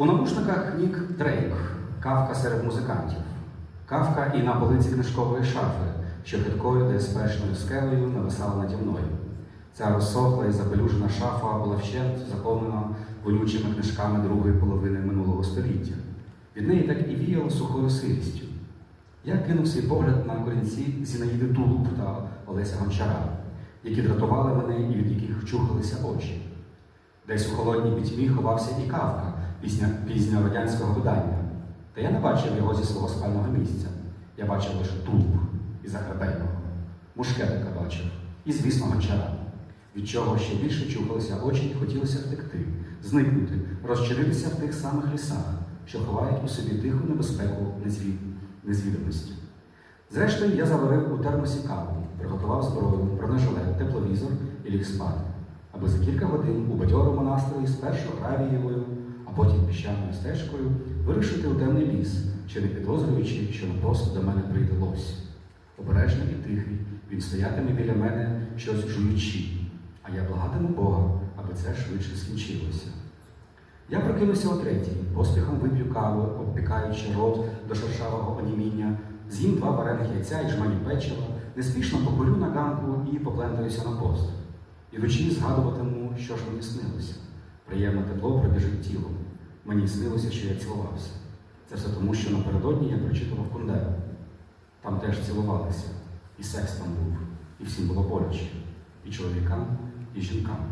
У навушниках Нік Дрейк, кавка серед музикантів, кавка і на полиці книжкової шафи, що хиткою десперечною скелею нависала наді мною. Ця розсохла і запелюжена шафа була вщент заповнена вонючими книжками другої половини минулого століття. Від неї так і віяло сухою сирістю. Я кинув свій погляд на корінці Зінаїди Тулуб та Олеся Гончара, які дратували мене і від яких чухалися очі. Десь у холодній пітьмі ховався і кавка пісня радянського видання. Та я не бачив його зі свого спального місця. Я бачив лише тулуб і Захарбейного, мушкетика бачив, і, звісно, гончара, від чого ще більше чухалися очі і хотілося втекти, зникнути, розчинитися в тих самих лісах, що ховають у собі тиху небезпеку незвід... незвіданості. Зрештою, я заварив у термосі каву, приготував зброю, бронежилет, тепловізор і ліг спати, аби за кілька годин у бадьорому настрої спершу гравієвою, а потім піщаною стежкою вирушити у темний ліс, ще не підозрюючи, що на просто до мене прийде лось. Обережний і тихий, він стоятиме біля мене щось жуючи, а я благатиму Бога, аби це швидше скінчилося. Я прокинувся о третій, поспіхом вип'ю каву, обпікаючи рот до шершавого оніміння, з'їм два варених яйця і жмені печива, неспішно покурю на ганку і поплентаюся на пост. Ідучи, згадуватиму, що ж мені снилося. Приємне тепло пробіжить тілом. Мені снилося, що я цілувався. Це все тому, що напередодні я прочитував Кундеру. Там теж цілувалися, і секс там був, і всім було боляче, і чоловікам, і жінкам.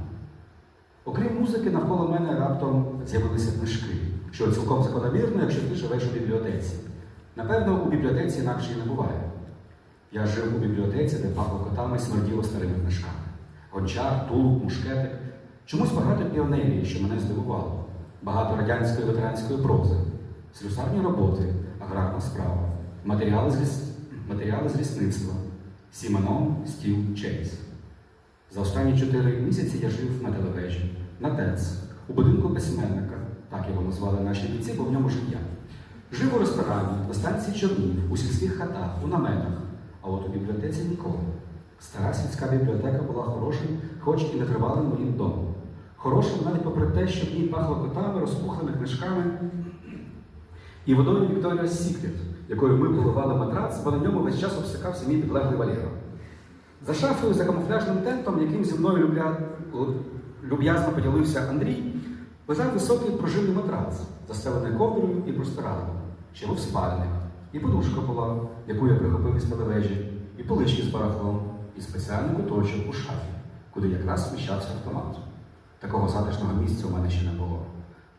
Окрім музики, навколо мене раптом з'явилися книжки, що цілком закономірно, якщо ти живеш у бібліотеці. Напевно, у бібліотеці інакше і не буває. Я жив у бібліотеці, де пахло котами смерділо старими книжками. Гончар, тулуб, мушкетик. Чомусь багато піонерії, що мене здивувало. Багато радянської ветеранської прози, слюсарні роботи, аграрна справа, матеріали з, ліс... матеріали з лісництва, Сіменон, Стіл, Чейз. За останні чотири місяці я жив на телевежі, на ТЕЦ, у будинку письменника, так його назвали наші бійці, бо в ньому жив я. Жив у ресторані, на станції Чорнів, у сільських хатах, у наметах, а от у бібліотеці ніколи. Стара сільська бібліотека була хорошим, хоч і нетривалим моїм домом. Хорошим навіть попри те, що в ній пахло котами, розпухлими книжками і водою Вікторія Сікрет, якою ми поливали матрац, бо на ньому весь час обсикався мій підлеглий Валєра. За шафою, за камуфляжним тентом, яким зі мною любля... люб'язно поділився Андрій, лежав високий пружинний матрац, застелений ковдрою і простирадлом. Ще був спальник, і подушка була, яку я прихопив із телевежі, і полички з барахлом, і спеціальний куточок у шафі, куди якраз вміщався автомат. Такого затишного місця у мене ще не було.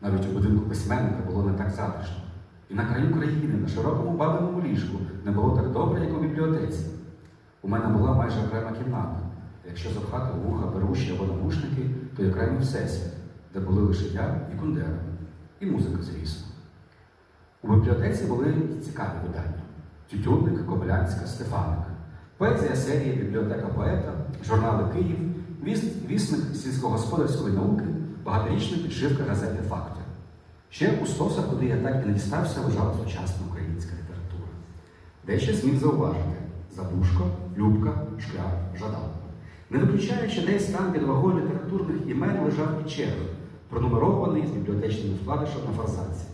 Навіть у будинку письменника було не так затишно. І на краю країни, на широкому бабиному ліжку, не було так добре, як у бібліотеці. У мене була майже окрема кімната. Якщо запхати вуха беруші або навушники, то й окремий всесвіт, де були лише я і Кундера, і музика, звісно. У бібліотеці були цікаві видання: Тютюнник, Кобилянська, Стефаник, поезія серії Бібліотека поета, журнали Київ, вісник сільськогосподарської науки, багаторічна підшивка газети Факти. Ще у стосах, куди я так і не дістався, лежала сучасна українська література. Дещо сміх зауважити Забушко, Любка, Шкляр, Жадан. Не виключаю, що десь там під вагою літературних імен лежав і черг, пронумерований з бібліотечним вкладишем на форзаці.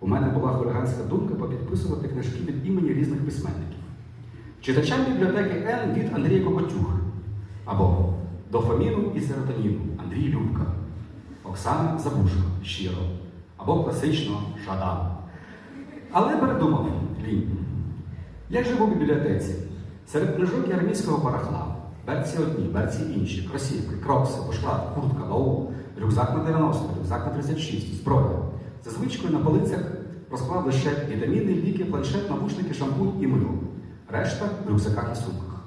У мене була хуліганська думка попідписувати книжки від імені різних письменників. Читачам бібліотеки Н від Андрія Кокотюх або Дофаміну і серотоніну Андрій Любка, Оксана Забушко щиро, або класично Жадан. Але передумав лінь. Я живу в бібліотеці. Серед книжок є армійського барахла. Берці одні, берці інші, кросівки, крокси, поштат, куртка, лаул, рюкзак на 90, рюкзак на 36, зброя. За звичкою на полицях розклав лише вітаміни, ліки, планшет, навушники, шампунь і мило. Решта в рюкзаках і сумках.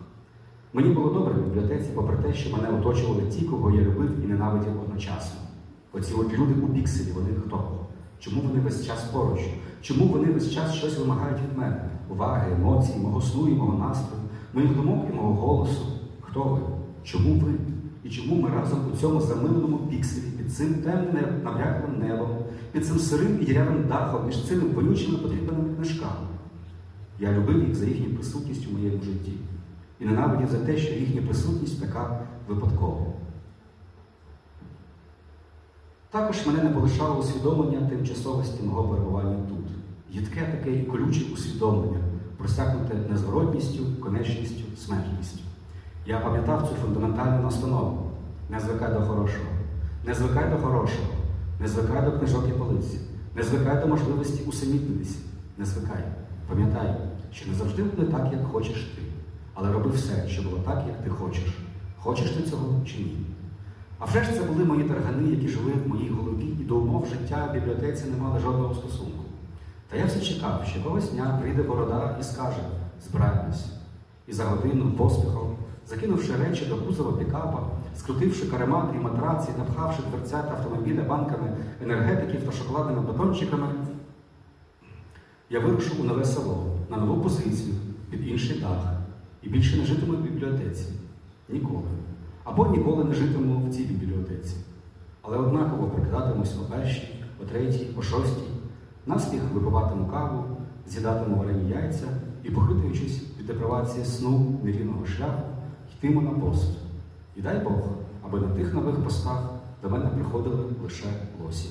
Мені було добре в бібліотеці, попри те, що мене оточували ті, кого я любив і ненавидів одночасно. Оці от люди у пікселі, вони хто? Чому вони весь час поруч? Чому вони весь час щось вимагають від мене? Уваги, емоцій, мого сну і мого настрою, моїх думок і мого голосу. Хто ви? Чому ви? І чому ми разом у цьому замиленому пікселі, під цим темним набряклим небом, під цим сирим і дірявим дахом, між цими вонючими потрібними книжками? Я любив їх за їхню присутність у моєму житті і ненавидів за те, що їхня присутність така випадкова. Також мене не полишало усвідомлення тимчасовості мого перебування тут. Їдке таке і колюче усвідомлення, просякнуте незворотністю, конечністю, смертністю. Я пам'ятав цю фундаментальну настанову. Не звикай до хорошого, не звикай до хорошого, не звикай до книжок і полиці, не звикай до можливості усамітнитися, не звикай. Пам'ятай, що не завжди буде так, як хочеш ти, але роби все, щоб було так, як ти хочеш. Хочеш ти цього чи ні? А вже ж це були мої таргани, які жили в моїй голові і до умов життя в бібліотеці не мали жодного стосунку. Та я все чекав, що якогось дня прийде борода і скаже збираємось. І за годину поспіхом, закинувши речі до кузова пікапа, скрутивши каремати і матраці, напхавши дверцята автомобіля банками енергетиків та шоколадними батончиками, я вирушив у нове село, на нову позицію, під інший дах, і більше не житиму в бібліотеці. Ніколи. Або ніколи не житиму в цій бібліотеці. Але однаково прокидатимусь о першій, о третій, о шостій, наспіх випиватиму каву, з'їдатиму варені яйця і, похитуючись від депривації сну нерівного шляху, йтиму на пост. І дай Бог, аби на тих нових постах до мене приходили лише лосі.